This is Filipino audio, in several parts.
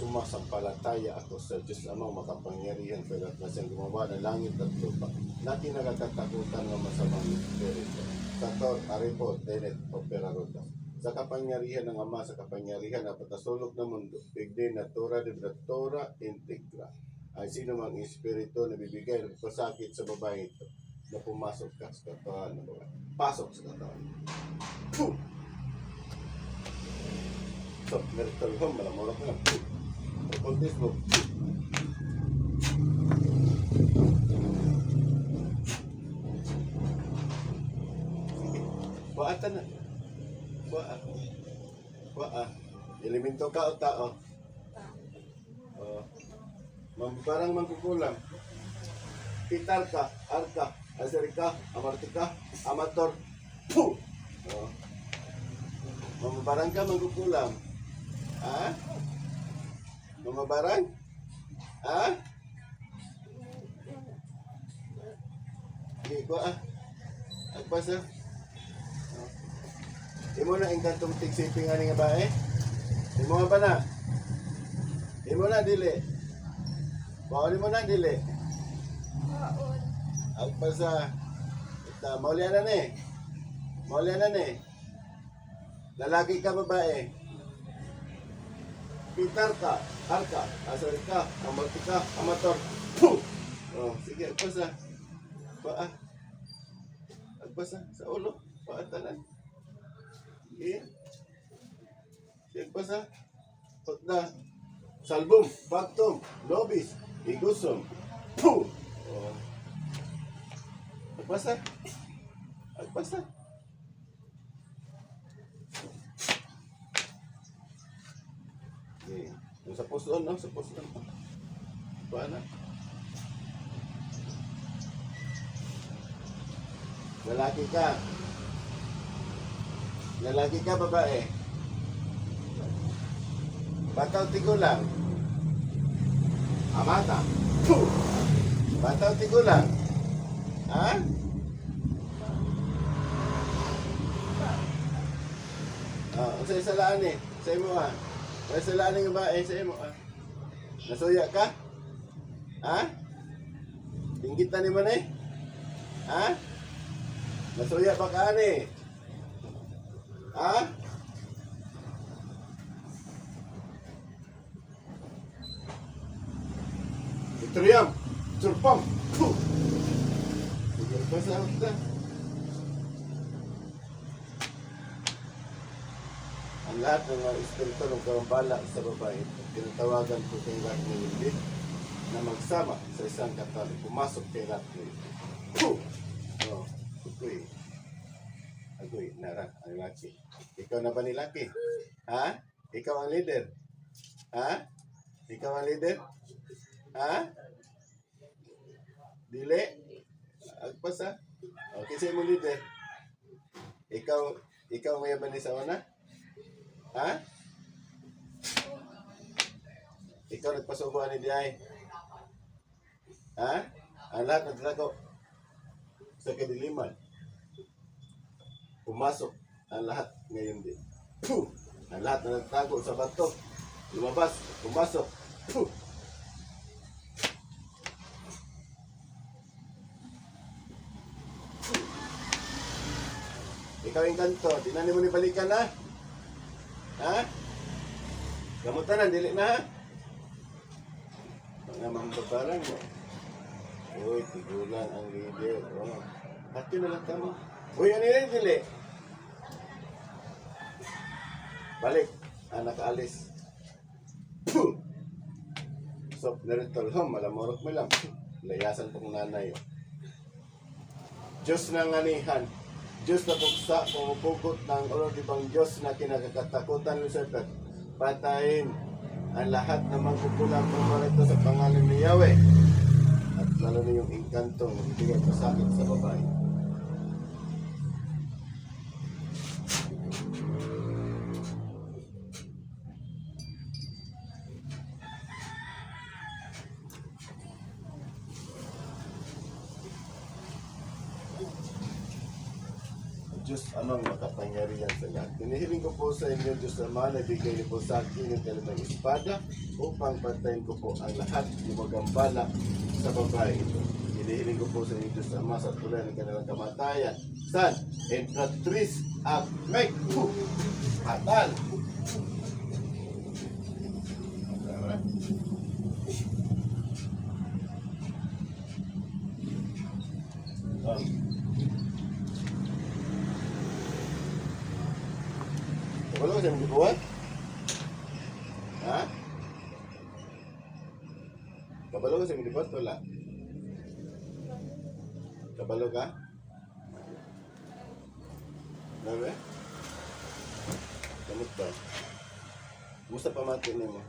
sumasampalataya ako sa Diyos Amang makapangyarihan pero at na siyang gumawa ng langit at lupa. Natin nakakatakutan ng masamang espiritu. Sa Tor, Aripo, Tenet, Opera Rota. Sa kapangyarihan ng Ama, sa kapangyarihan ng patasulog ng mundo, bigde na Tora de Tora Integra. Ay sino mang espiritu na bibigay ng pasakit sa babae ito na pumasok ka sa katawan ng babae. Pasok sa katawan. Puh! So, miracle home, malamura ko lang. Mo. Sige. Buata na. Bua. Bua. Elemento ka o tao? Oh. Mam parang mangkukulam. Pitar ka, arka, asirika, amartika, amator. Puh! Oh. Mamabarang ka, mangkukulam. Ha? Mamabarang? Ha? Hindi ko ah. Agpas ah. Imo na inkantong tigsiping nga nga ba eh? Imo nga ba na? Imo na dili. Bawal mo na dili. Agpas ah. Ita, maulian na ni. Maulian na ni. Lalaki ka babae. Pitar ka, harka, asar ka, amarti ka, amator. Puh! Oh, sige, agpas ah. Paa. Agpas ah, sa ulo. Paa tanan. Sige. Sige, agpas ah. Pagda. Salbum, baktom, lobis, igusom. Puh! Oh. Agpas ah. Agpas ah. Okay. Yung sa puson, no? Sa puson. Paano? Lalaki ka. Lalaki ka, babae. Bataw tigulang. Amata. Puh! Bataw tigulang. Ha? Ah, uh, sa isalaan eh. Sa imo ah. Sa isalaan ng babae sa imo ah. Nasuya ka? Ha? Tinggitan ni man eh. Ha? Nasuya pa ka ni? Ha? Itriyam! Surpam! Puh! Basta kita. Ang lahat ng mga espiritu ng karambala sa babae, tinatawagan ko kay hindi na magsama sa isang katawan. Pumasok kay. Puh! Oh, agoy. Agoy, nara, ang laki. Ikaw na ba ni laki? Ha? Ikaw ang leader? Ha? Ikaw ang leader? Ha? Dili? Agpas ha? Okay, sa'yo mo leader. Ikaw, ikaw ang mayaman ni sa una? Ha? Ikaw nagpasubuhan ni Diay. Ha? Ang lahat naglago sa kadiliman. Pumasok ang lahat ngayon din. Puh! Ang lahat na nagtago sa bato. Lumabas, pumasok. Puh! Ikaw yung kanto, di na mo ni balikan ha? Ha? Gamutan na, dili na ha? Mga mambabarang mo. Uy, tigulan ang leader. Oh. Hati na lang kamo. Uy, ano yun, dili? Balik. Ah, nakaalis. Puh! So, naritol home, malamorok mo lang. Layasan pong nanay. oh. Diyos ng anihan. Diyos na buksa, pumupugot ng oro di bang Diyos na kinakatakutan serpent. Patayin ang lahat ng mangkukulang pumarito sa pangalan ni Yahweh. At lalo na yung inkantong nagbibigay pasakit sa babae. Diyos amang makapangyarihan sa lahat. Hinihiling ko po sa inyo, Diyos Ama, na bigay niyo po sa akin ng kalimang espada upang patayin ko po ang lahat ng magambala sa babae ito. Hinihiling ko po sa inyo, Diyos Ama, sa tulad ng kanilang kamatayan. San, Entratrice, at make Atal. Um, Kabalo ka sa buwan? Ha? Kabalo ka sa buwan? Wala. Kabalo ka? Nabe? Kamot ba? Musta pamati ni mo?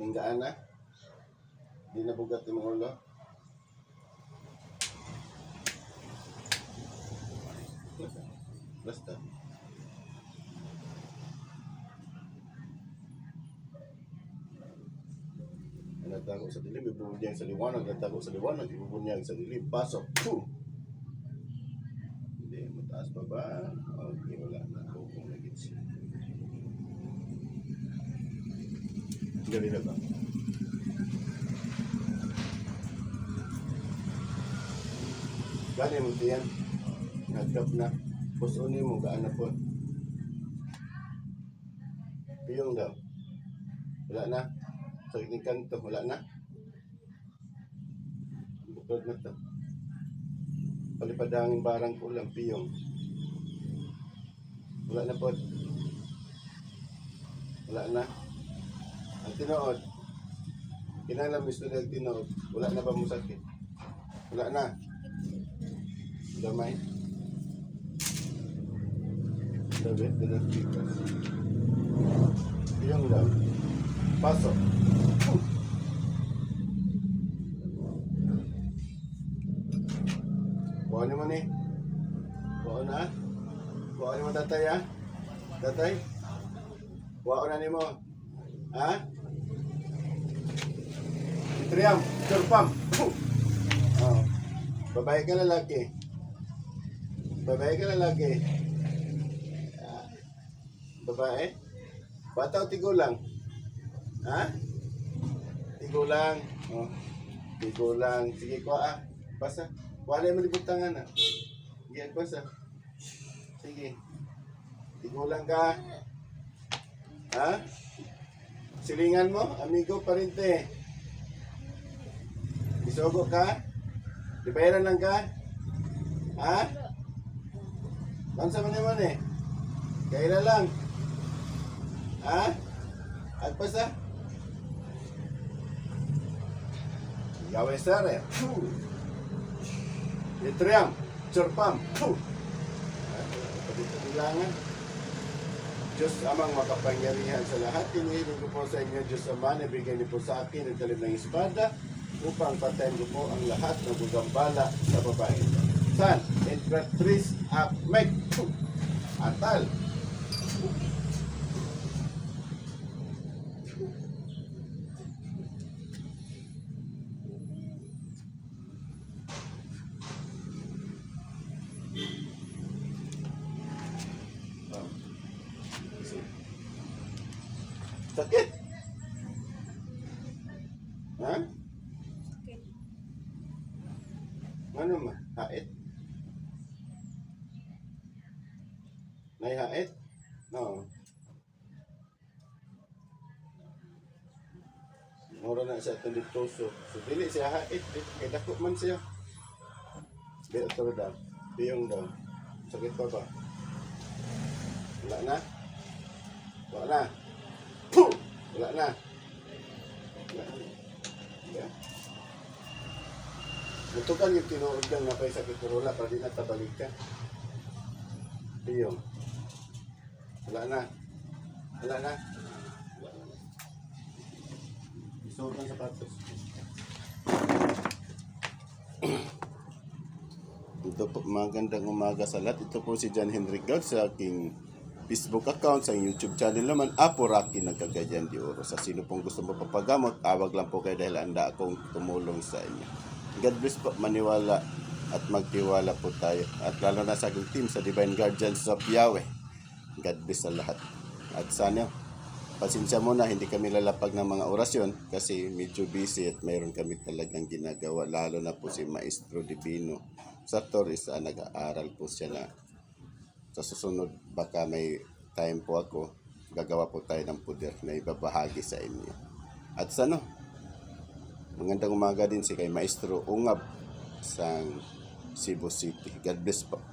Ninggaan na? Di nabugat yung ulo? Basta. Nagtago sa dilim, ibubunyag sa liwanag, nagtago sa liwanag, ibubunyag sa dilim, pasok, Puh! Hindi, mataas pa ba? Okay, wala na ako kung nagit siya. Gabi na ba? Gani mo tiyan. Nagkap na. Pusuni mo, gaan na po. Piyong daw. Wala na. Sa so, kanto, wala na. Bukod na to. Palipadangin barang ko lang, piyong. Wala na po. Wala na. Ang tinood. Kinalam gusto na tinood. Wala na ba mo sakit? Wala na. Damay. Sabi, pikas. Piyong daw. Pasok. Tatay ha. Tatay. Kuha na ni mo. Ha? Triam, turpam. Oh. Babae ka lalaki. Babae ka lalaki. Ah. Babae? Bata o tigulang? Ha? Tigulang. Oh. Tigulang. Sige, kuha ah. Basa. Kuha na yung malibutangan ah. Sige, basa. Sige. Tigulang ka. Ha? Silingan mo, amigo parente. Isogo ka? Di bayaran lang ka? Ha? Bansa mo naman eh. Kailan lang? Ha? Agpas ah? Gawin sir eh. Puh. Litriam. Churpam. Pagkakailangan. Diyos amang makapangyarihan sa lahat. Hinihiling ko po sa inyo, Diyos Ama, na bigyan niyo po sa akin ng talim ng espada upang patayin ko po ang lahat ng gugambala sa babae. San, Entratrice, Akmek, Atal. Sakit? Ha? Ano ma? Hait? Nay hait? No. Mura na siya itong diptoso. So, dili siya hait. Di- Kay dako man siya. Di ito daw. Biyong daw. Sakit pa ba? Wala na? Wala na? Wala na. Wala na. Yeah. Butukan yung tinuod lang na kay sakit pero wala para di na tabalik ka. Iyong. Wala na. Wala na. Isuot ng sapatos. Ito po, magandang umaga sa lahat. Ito po si John Henry God sa aking Facebook account, sa YouTube channel naman, Apo Rocky Nagkagayan di Oro. Sa sino pong gusto mapapagamot, awag lang po kayo dahil anda akong tumulong sa inyo. God bless po, maniwala at magtiwala po tayo. At lalo na sa aking team sa Divine Guardians of Yahweh. God bless sa lahat. At sana, pasensya muna, hindi kami lalapag ng mga orasyon kasi medyo busy at mayroon kami talagang ginagawa. Lalo na po si Maestro Divino sa Torres, ah, nag-aaral po siya na sa susunod baka may time po ako gagawa po tayo ng puder na ibabahagi sa inyo. At sa ano magandang umaga din si kay Maestro Ungab sa Cebu City. God bless po